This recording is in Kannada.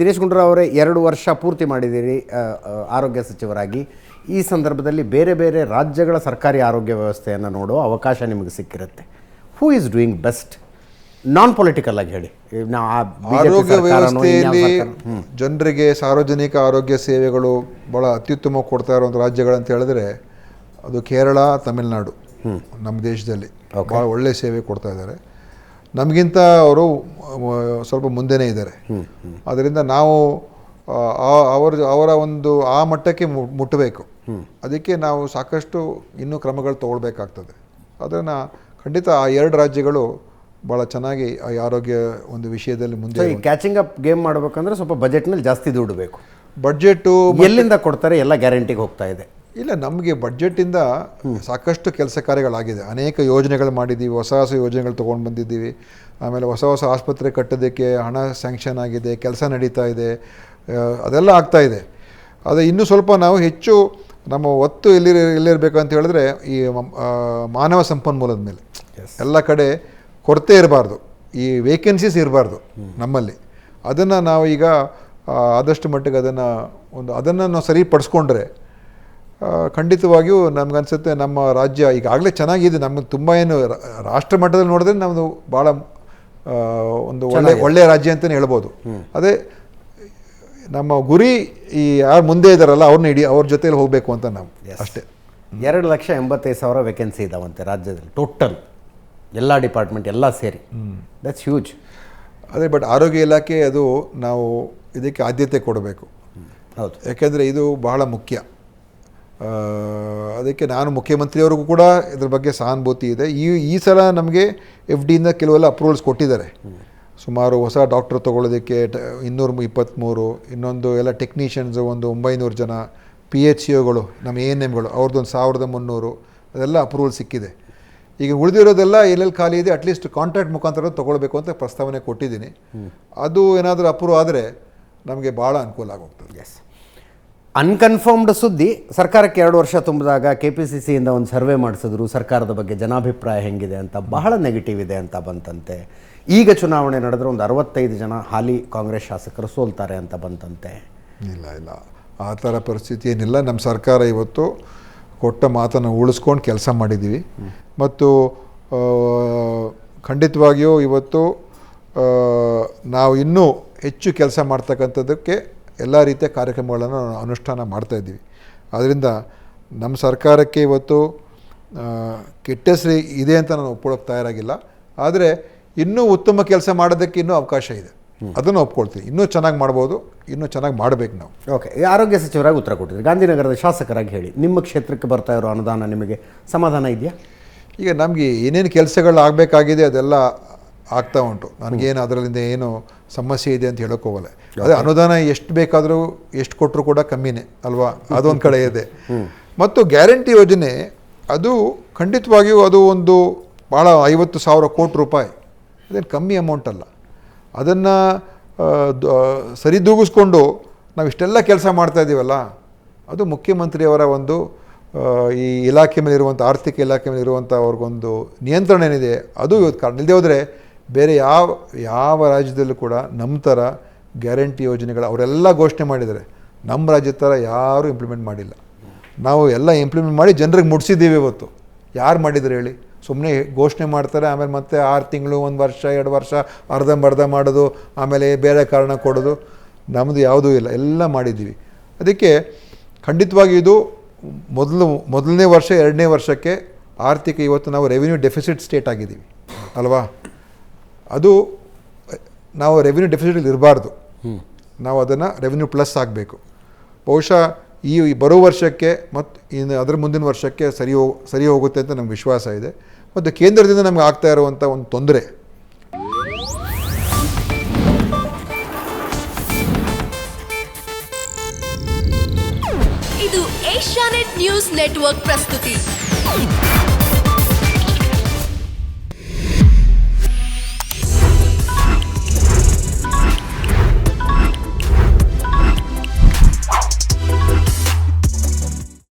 ದಿನೇಶ್ ಗುಂಡೂರಾವ್ ಅವರೇ ಎರಡು ವರ್ಷ ಪೂರ್ತಿ ಮಾಡಿದ್ದೀರಿ ಆರೋಗ್ಯ ಸಚಿವರಾಗಿ. ಈ ಸಂದರ್ಭದಲ್ಲಿ ಬೇರೆ ಬೇರೆ ರಾಜ್ಯಗಳ ಸರ್ಕಾರಿ ಆರೋಗ್ಯ ವ್ಯವಸ್ಥೆಯನ್ನು ನೋಡೋ ಅವಕಾಶ ನಿಮಗೆ ಸಿಕ್ಕಿರುತ್ತೆ. Who is doing best non political ಆಗಿ ಹೇಳಿ. ಆರೋಗ್ಯ ವ್ಯವಸ್ಥೆಯಲ್ಲಿ ಜನರಿಗೆ ಸಾರ್ವಜನಿಕ ಆರೋಗ್ಯ ಸೇವೆಗಳು ಭಾಳ ಅತ್ಯುತ್ತಮ ಕೊಡ್ತಾ ಇರುವಂಥ ರಾಜ್ಯಗಳಂತ ಹೇಳಿದ್ರೆ ಅದು ಕೇರಳ ತಮಿಳುನಾಡು ನಮ್ಮ ದೇಶದಲ್ಲಿ ಭಾಳ ಒಳ್ಳೆ ಸೇವೆ ಕೊಡ್ತಾ ಇದ್ದಾರೆ. ನಮಗಿಂತ ಅವರು ಸ್ವಲ್ಪ ಮುಂದೆನೇ ಇದ್ದಾರೆ. ಅದರಿಂದ ನಾವು ಅವರ ಅವರ ಒಂದು ಆ ಮಟ್ಟಕ್ಕೆ ಮುಟ್ಟಬೇಕು ಅದಕ್ಕೆ ನಾವು ಸಾಕಷ್ಟು ಇನ್ನೂ ಕ್ರಮಗಳು ತಗೊಳ್ಬೇಕಾಗ್ತದೆ. ಅದನ್ನು ಖಂಡಿತ ಆ ಎರಡು ರಾಜ್ಯಗಳು ಭಾಳ ಚೆನ್ನಾಗಿ ಈ ಆರೋಗ್ಯ ಒಂದು ವಿಷಯದಲ್ಲಿ ಮುಂದೆ ಕ್ಯಾಚಿಂಗ್ ಅಪ್ ಗೇಮ್ ಮಾಡಬೇಕಂದ್ರೆ ಸ್ವಲ್ಪ ಬಜೆಟ್ನಲ್ಲಿ ಜಾಸ್ತಿ ದುಡ್ಡು ಬೇಕು. ಬಡ್ಜೆಟ್ಟು ಎಲ್ಲಿಂದ ಕೊಡ್ತಾರೆ ಎಲ್ಲ ಗ್ಯಾರಂಟಿಗೆ ಹೋಗ್ತಾ ಇದೆ. ಇಲ್ಲ ನಮಗೆ ಬಡ್ಜೆಟಿಂದ ಸಾಕಷ್ಟು ಕೆಲಸ ಕಾರ್ಯಗಳಾಗಿದೆ. ಅನೇಕ ಯೋಜನೆಗಳು ಮಾಡಿದ್ದೀವಿ ಹೊಸ ಹೊಸ ಯೋಜನೆಗಳು ತೊಗೊಂಡು ಬಂದಿದ್ದೀವಿ. ಆಮೇಲೆ ಹೊಸ ಹೊಸ ಆಸ್ಪತ್ರೆ ಕಟ್ಟೋದಕ್ಕೆ ಹಣ ಸ್ಯಾಂಕ್ಷನ್ ಆಗಿದೆ ಕೆಲಸ ನಡೀತಾ ಇದೆ ಅದೆಲ್ಲ ಆಗ್ತಾ ಇದೆ. ಆದರೆ ಇನ್ನೂ ಸ್ವಲ್ಪ ನಾವು ಹೆಚ್ಚು ನಮ್ಮ ಒತ್ತು ಎಲ್ಲಿ ಎಲ್ಲಿರಬೇಕು ಅಂತ ಹೇಳಿದ್ರೆ ಈ ಮಾನವ ಸಂಪನ್ಮೂಲದ ಮೇಲೆ. ಎಲ್ಲ ಕಡೆ ಕೊರತೆ ಇರಬಾರ್ದು. ಈ ವೇಕೆನ್ಸೀಸ್ ಇರಬಾರ್ದು ನಮ್ಮಲ್ಲಿ. ಅದನ್ನು ನಾವು ಈಗ ಆದಷ್ಟು ಮಟ್ಟಿಗೆ ಅದನ್ನು ಒಂದು ಅದನ್ನು ನಾವು ಸರಿಪಡಿಸ್ಕೊಂಡ್ರೆ ಖಂಡಿತವಾಗಿಯೂ ನಮಗನ್ಸುತ್ತೆ ನಮ್ಮ ರಾಜ್ಯ ಈಗಾಗಲೇ ಚೆನ್ನಾಗಿದೆ. ನಮಗೆ ತುಂಬ ಏನು ರಾಷ್ಟ್ರ ಮಟ್ಟದಲ್ಲಿ ನೋಡಿದ್ರೆ ನಮ್ಮದು ಭಾಳ ಒಂದು ಒಳ್ಳೆ ಒಳ್ಳೆಯ ರಾಜ್ಯ ಅಂತಲೇ ಹೇಳ್ಬೋದು. ಅದೇ ನಮ್ಮ ಗುರಿ ಈ ಯಾರು ಮುಂದೆ ಇದ್ದಾರಲ್ಲ ಅವ್ರನ್ನ ಇಡೀ ಅವ್ರ ಜೊತೆಲಿ ಹೋಗಬೇಕು ಅಂತ ನಾವು ಅಷ್ಟೇ. ಎರಡು ಲಕ್ಷ ಎಂಬತ್ತೈದು ಸಾವಿರ ವೇಕೆನ್ಸಿ ಇದಾವಂತೆ ರಾಜ್ಯದಲ್ಲಿ ಟೋಟಲ್ ಎಲ್ಲ ಡಿಪಾರ್ಟ್ಮೆಂಟ್ ಎಲ್ಲ ಸೇರಿ. ದಟ್ಸ್ ಹ್ಯೂಜ್ ಅದೇ ಬಟ್ ಆರೋಗ್ಯ ಇಲಾಖೆ ಅದು ನಾವು ಇದಕ್ಕೆ ಆದ್ಯತೆ ಕೊಡಬೇಕು. ಹೌದು. ಯಾಕೆಂದರೆ ಇದು ಬಹಳ ಮುಖ್ಯ. ಅದಕ್ಕೆ ನಾನು ಮುಖ್ಯಮಂತ್ರಿಯವ್ರಿಗೂ ಕೂಡ ಇದ್ರ ಬಗ್ಗೆ ಸಹಾನುಭೂತಿ ಇದೆ. ಈ ಈ ಸಲ ನಮಗೆ ಎಫ್ ಡಿಯಿಂದ ಕೆಲವೆಲ್ಲ ಅಪ್ರೂವಲ್ಸ್ ಕೊಟ್ಟಿದ್ದಾರೆ. ಸುಮಾರು ಹೊಸ ಡಾಕ್ಟ್ರ್ ತೊಗೊಳ್ಳೋದಕ್ಕೆ ಟ ಇನ್ನೂರ ಇಪ್ಪತ್ತ್ಮೂರು ಇನ್ನೊಂದು ಎಲ್ಲ ಟೆಕ್ನಿಷಿಯನ್ಸ್ ಒಂದು ಒಂಬೈನೂರು ಜನ ಪಿ ಎಚ್ ಸಿ ಒಗಳು ನಮ್ಮ ಎ ಎನ್ ಎಮ್ಗಳು ಅವ್ರದ್ದೊಂದು ಸಾವಿರದ ಮುನ್ನೂರು ಅದೆಲ್ಲ ಅಪ್ರೂವಲ್ ಸಿಕ್ಕಿದೆ. ಈಗ ಉಳಿದಿರೋದೆಲ್ಲ ಎಲ್ಲೆಲ್ಲಿ ಖಾಲಿ ಇದೆ ಅಟ್ಲೀಸ್ಟ್ ಕಾಂಟ್ರಾಕ್ಟ್ ಮುಖಾಂತರ ತೊಗೊಳ್ಬೇಕು ಅಂತ ಪ್ರಸ್ತಾವನೆ ಕೊಟ್ಟಿದ್ದೀನಿ. ಅದು ಏನಾದರೂ ಅಪ್ರೂವ್ ಆದರೆ ನಮಗೆ ಭಾಳ ಅನುಕೂಲ ಆಗೋಗ್ತದೆ. ಎಸ್ ಅನ್ಕನ್ಫರ್ಮ್ಡ್ ಸುದ್ದಿ, ಸರ್ಕಾರಕ್ಕೆ ಎರಡು ವರ್ಷ ತುಂಬಿದಾಗ ಕೆ ಪಿ ಸಿ ಸಿಯಿಂದ ಒಂದು ಸರ್ವೆ ಮಾಡಿಸಿದ್ರು, ಸರ್ಕಾರದ ಬಗ್ಗೆ ಜನಾಭಿಪ್ರಾಯ ಹೆಂಗಿದೆ ಅಂತ, ಬಹಳ ನೆಗೆಟಿವ್ ಇದೆ ಅಂತ ಬಂತಂತೆ. ಈಗ ಚುನಾವಣೆ ನಡೆದ್ರೆ ಒಂದು ಅರವತ್ತೈದು ಜನ ಹಾಲಿ ಕಾಂಗ್ರೆಸ್ ಶಾಸಕರು ಸೋಲ್ತಾರೆ ಅಂತ ಬಂತಂತೆ. ಇಲ್ಲ ಇಲ್ಲ. ಆ ಥರ ಪರಿಸ್ಥಿತಿ ಏನಿಲ್ಲ. ನಮ್ಮ ಸರ್ಕಾರ ಇವತ್ತು ಕೊಟ್ಟ ಮಾತನ್ನು ಉಳಿಸ್ಕೊಂಡು ಕೆಲಸ ಮಾಡಿದ್ದೀವಿ. ಮತ್ತು ಖಂಡಿತವಾಗಿಯೂ ಇವತ್ತು ನಾವು ಇನ್ನೂ ಹೆಚ್ಚು ಕೆಲಸ ಮಾಡ್ತಕ್ಕಂಥದ್ದಕ್ಕೆ ಎಲ್ಲ ರೀತಿಯ ಕಾರ್ಯಕ್ರಮಗಳನ್ನು ನಾವು ಅನುಷ್ಠಾನ ಮಾಡ್ತಾ ಇದ್ದೀವಿ. ಆದ್ದರಿಂದ ನಮ್ಮ ಸರ್ಕಾರಕ್ಕೆ ಇವತ್ತು ಕೆಟ್ಟ ಹೆಸರು ಇದೆ ಅಂತ ನಾನು ಒಪ್ಕೊಳ್ಳೋಕೆ ತಯಾರಾಗಿಲ್ಲ. ಆದರೆ ಇನ್ನೂ ಉತ್ತಮ ಕೆಲಸ ಮಾಡೋದಕ್ಕೆ ಇನ್ನೂ ಅವಕಾಶ ಇದೆ. ಅದನ್ನು ಒಪ್ಕೊಳ್ತೀವಿ ಇನ್ನೂ ಚೆನ್ನಾಗಿ ಮಾಡ್ಬೋದು. ಇನ್ನೂ ಚೆನ್ನಾಗಿ ಮಾಡಬೇಕು ನಾವು. ಓಕೆ. ಆರೋಗ್ಯ ಸಚಿವರಾಗಿ ಉತ್ತರ ಕೊಟ್ಟಿದ್ರು ಗಾಂಧಿನಗರದ ಶಾಸಕರಾಗಿ ಹೇಳಿ ನಿಮ್ಮ ಕ್ಷೇತ್ರಕ್ಕೆ ಬರ್ತಾ ಇರೋ ಅನುದಾನ ನಿಮಗೆ ಸಮಾಧಾನ ಇದೆಯಾ? ಈಗ ನಮಗೆ ಏನೇನು ಕೆಲಸಗಳು ಆಗಬೇಕಾಗಿದೆ ಅದೆಲ್ಲ ಆಗ್ತಾ ಉಂಟು. ನನಗೇನು ಅದರಲ್ಲಿಂದ ಏನು ಸಮಸ್ಯೆ ಇದೆ ಅಂತ ಹೇಳೋಕೆ ಹೋಗಲ್ಲ. ಅದೇ ಅನುದಾನ ಎಷ್ಟು ಬೇಕಾದರೂ ಎಷ್ಟು ಕೊಟ್ಟರು ಕೂಡ ಕಮ್ಮಿನೇ ಅಲ್ವಾ? ಅದೊಂದು ಕಡೆ ಇದೆ. ಮತ್ತು ಗ್ಯಾರಂಟಿ ಯೋಜನೆ ಅದು ಖಂಡಿತವಾಗಿಯೂ ಅದು ಒಂದು ಭಾಳ ಐವತ್ತು ಸಾವಿರ ಕೋಟಿ ರೂಪಾಯಿ. ಅದೇನು ಕಮ್ಮಿ ಅಮೌಂಟ್ ಅಲ್ಲ. ಅದನ್ನು ಸರಿದೂಗಿಸ್ಕೊಂಡು ನಾವು ಇಷ್ಟೆಲ್ಲ ಕೆಲಸ ಮಾಡ್ತಾ ಇದ್ದೀವಲ್ಲ ಅದು ಮುಖ್ಯಮಂತ್ರಿಯವರ ಒಂದು ಈ ಇಲಾಖೆ ಮೇಲಿರುವಂಥ ಆರ್ಥಿಕ ಇಲಾಖೆ ಮೇಲಿರುವಂಥ ಅವ್ರಿಗೊಂದು ನಿಯಂತ್ರಣ ಏನಿದೆ ಅದು ಇವತ್ತು ಕಾರಣ. ಇಲ್ಲದೆ ಹೋದರೆ ಬೇರೆ ಯಾವ ಯಾವ ರಾಜ್ಯದಲ್ಲೂ ಕೂಡ ನಮ್ಮ ಥರ ಗ್ಯಾರಂಟಿ ಯೋಜನೆಗಳು ಅವರೆಲ್ಲ ಘೋಷಣೆ ಮಾಡಿದ್ದಾರೆ. ನಮ್ಮ ರಾಜ್ಯದ ಥರ ಯಾರೂ ಇಂಪ್ಲಿಮೆಂಟ್ ಮಾಡಿಲ್ಲ. ನಾವು ಎಲ್ಲ ಇಂಪ್ಲಿಮೆಂಟ್ ಮಾಡಿ ಜನರಿಗೆ ಮುಟ್ಸಿದ್ದೀವಿ ಇವತ್ತು. ಯಾರು ಮಾಡಿದ್ರು ಹೇಳಿ? ಸುಮ್ಮನೆ ಘೋಷಣೆ ಮಾಡ್ತಾರೆ, ಆಮೇಲೆ ಮತ್ತೆ ಆರು ತಿಂಗಳು, ಒಂದು ವರ್ಷ, ಎರಡು ವರ್ಷ, ಅರ್ಧಂಬರ್ಧ ಮಾಡೋದು, ಆಮೇಲೆ ಬೇರೆ ಕಾರಣ ಕೊಡೋದು. ನಮ್ಮದು ಯಾವುದೂ ಇಲ್ಲ. ಎಲ್ಲ ಮಾಡಿದ್ದೀವಿ. ಅದಕ್ಕೆ ಖಂಡಿತವಾಗಿ ಇದು ಮೊದಲು, ಮೊದಲನೇ ವರ್ಷ, ಎರಡನೇ ವರ್ಷಕ್ಕೆ ಆರ್ಥಿಕ ಇವತ್ತು ನಾವು ರೆವಿನ್ಯೂ ಡೆಫಿಸಿಟ್ ಸ್ಟೇಟ್ ಆಗಿದ್ದೀವಿ. ಅಲ್ವಾ? ಅದು ನಾವು ರೆವಿನ್ಯೂ ಡೆಫಿಸಿಟಲ್ಲಿ ಇರಬಾರ್ದು. ನಾವು ಅದನ್ನು ರೆವಿನ್ಯೂ ಪ್ಲಸ್ ಆಗಬೇಕು. ಬಹುಶಃ ಈ ಈ ಬರೋ ವರ್ಷಕ್ಕೆ ಮತ್ತು ಇನ್ನು ಅದರ ಮುಂದಿನ ವರ್ಷಕ್ಕೆ ಸರಿ ಹೋಗಿ ಸರಿ ಹೋಗುತ್ತೆ ಅಂತ ನಮ್ಗೆ ವಿಶ್ವಾಸ ಇದೆ. ಮತ್ತು ಕೇಂದ್ರದಿಂದ ನಮ್ಗೆ ಆಗ್ತಾ ಇರುವಂಥ ಒಂದು ತೊಂದರೆ. ಇದು ಏಷ್ಯಾನೆಟ್ ನ್ಯೂಸ್ ನೆಟ್ವರ್ಕ್ ಪ್ರಸ್ತುತಿ.